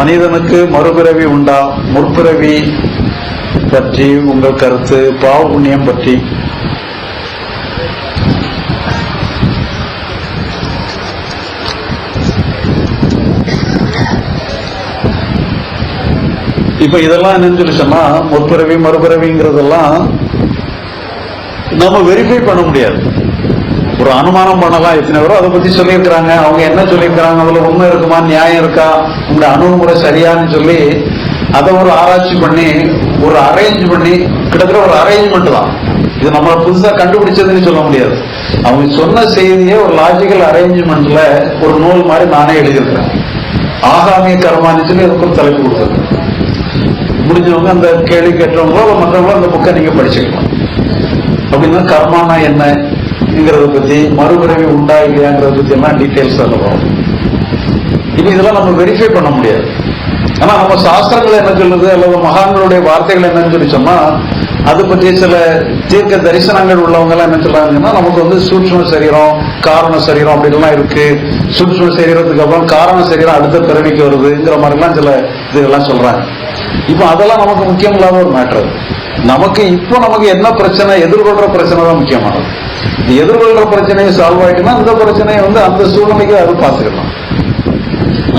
மனிதனுக்கு மறுபிறவி உண்டா? முற்பிறவி பற்றி உங்கள் கருத்து பாவ புண்ணியம் பற்றி. இப்ப இதெல்லாம் என்னன்னு சொல்லி சொன்னா முற்பிறவி மறுபிறவிங்கிறதெல்லாம் நம்ம வெரிஃபை பண்ண முடியாது. ஒரு அனுமானம் பண்ணலாம் எத்தனை பேரும் அதை பத்தி சொல்லியிருக்கிறாங்க. அவங்க என்ன சொல்லியிருக்கிறாங்க? அதுல உண்மை இருக்குமா? நியாயம் இருக்கா? உங்க அணுகுமுறை சரியான்னு சொல்லி அதை ஒரு ஆராய்ச்சி பண்ணி ஒரு அரேஞ்ச் பண்ணி கிட்டத்தட்ட ஒரு அரேஞ்ச்மெண்ட் தான். இது நம்ம புதுசா கண்டுபிடிச்சதுன்னு சொல்ல முடியாது. அவங்க சொன்ன செய்தியை ஒரு லாஜிக்கல் அரேஞ்ச்மெண்ட்ல ஒரு நூல் மாதிரி நானே எழுதியிருக்கிறேன் ஆகாமிய கர்மான்னு சொல்லி அதுக்கு தலைப்பு கொடுத்தது முடிஞ்சவங்க அந்த கேள்வி கேட்டவங்களோ மற்றவங்களோ அந்த புக்கை நீங்க படிச்சுக்கலாம். அப்படின்னா கர்மானா இருக்குங்கிறத பத்தி மறுபிறவி உண்டா இல்லையாங்கிறத பத்தி எல்லாம் டீட்டெயில்ஸ் சொல்லுவோம் இனி இதெல்லாம் நம்ம வெரிஃபை பண்ண முடியாது. ஆனா நம்ம சாஸ்திரங்கள் என்ன சொல்றது அல்லது மகான்களுடைய வார்த்தைகள் என்னன்னு சொல்லி சொன்னா அது பற்றிய சில தீர்க்க தரிசனங்கள் உள்ளவங்க எல்லாம் என்ன சொல்றாங்கன்னா நமக்கு வந்து சூட்சம சரீரம் காரண சரீரம் அப்படின்லாம் இருக்கு. சூட்சம சரீரத்துக்கு அப்புறம் காரண சரீரம் அடுத்த பிறவிக்கு வருதுங்கிற மாதிரிலாம் சில இதெல்லாம் சொல்றாங்க. இப்போ அதெல்லாம் நமக்கு முக்கியம் இல்லாத ஒரு மேட்டர் நமக்கு இப்போ நமக்கு என்ன பிரச்சனை? எதிர்கொள்ற பிரச்சனை தான் முக்கியமானது. எதிர்கொள்ற பிரச்சனையை சால்வ் ஆயிட்டுன்னா அந்த பிரச்சனையை வந்து அந்த சூழ்நிலைக்கு அது பார்த்துக்கலாம்.